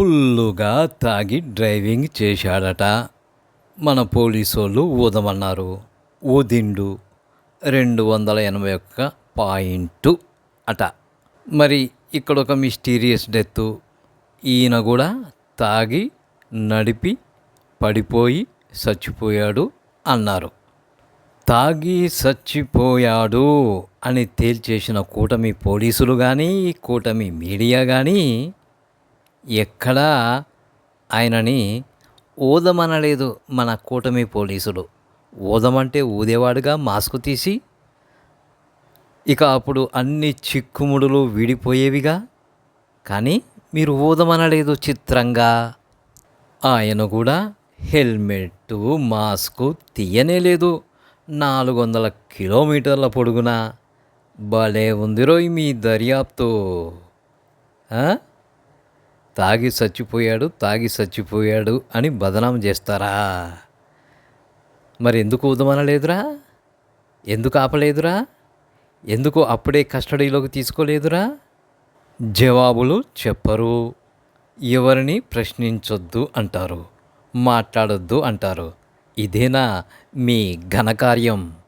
ఫుల్లుగా తాగి డ్రైవింగ్ చేశాడట. మన పోలీసోళ్ళు ఊదమన్నారు. ఊదిండు. రెండు వందల ఎనభై ఒక్క పాయింట్ అట. మరి ఇక్కడ ఒక మిస్టీరియస్ డెత్ ఈయన కూడా తాగి నడిపి పడిపోయి చచ్చిపోయాడు అన్నారు. తాగి చచ్చిపోయాడు అని తేల్చేసిన కూటమి పోలీసులు కానీ కూటమి మీడియా కానీ ఎక్కడా ఆయనని ఊదమనలేదు మన కూటమి పోలీసులు. ఊదమంటే ఊదేవాడుగా మాస్క్ తీసి ఇక అప్పుడు అన్ని చిక్కుముడులు విడిపోయేవిగా. కానీ మీరు ఊదమనలేదు చిత్రంగా. ఆయన కూడా హెల్మెట్ మాస్క్ తీయనే లేదు. నాలుగు వందల కిలోమీటర్ల పొడుగున. భలే ఉందిరోయ్ మీ దర్యాప్తు. తాగి చచ్చిపోయాడు తాగి చచ్చిపోయాడు అని బదనాం చేస్తారా? మరి ఎందుకు ఉదమనలేదురా ఎందుకు ఆపలేదురా? ఎందుకు అప్పుడే కస్టడీలోకి తీసుకోలేదురా? జవాబులు చెప్పరు. ఎవరిని ప్రశ్నించొద్దు అంటారు మాట్లాడొద్దు అంటారు. ఇదేనా మీ ఘనకార్యం?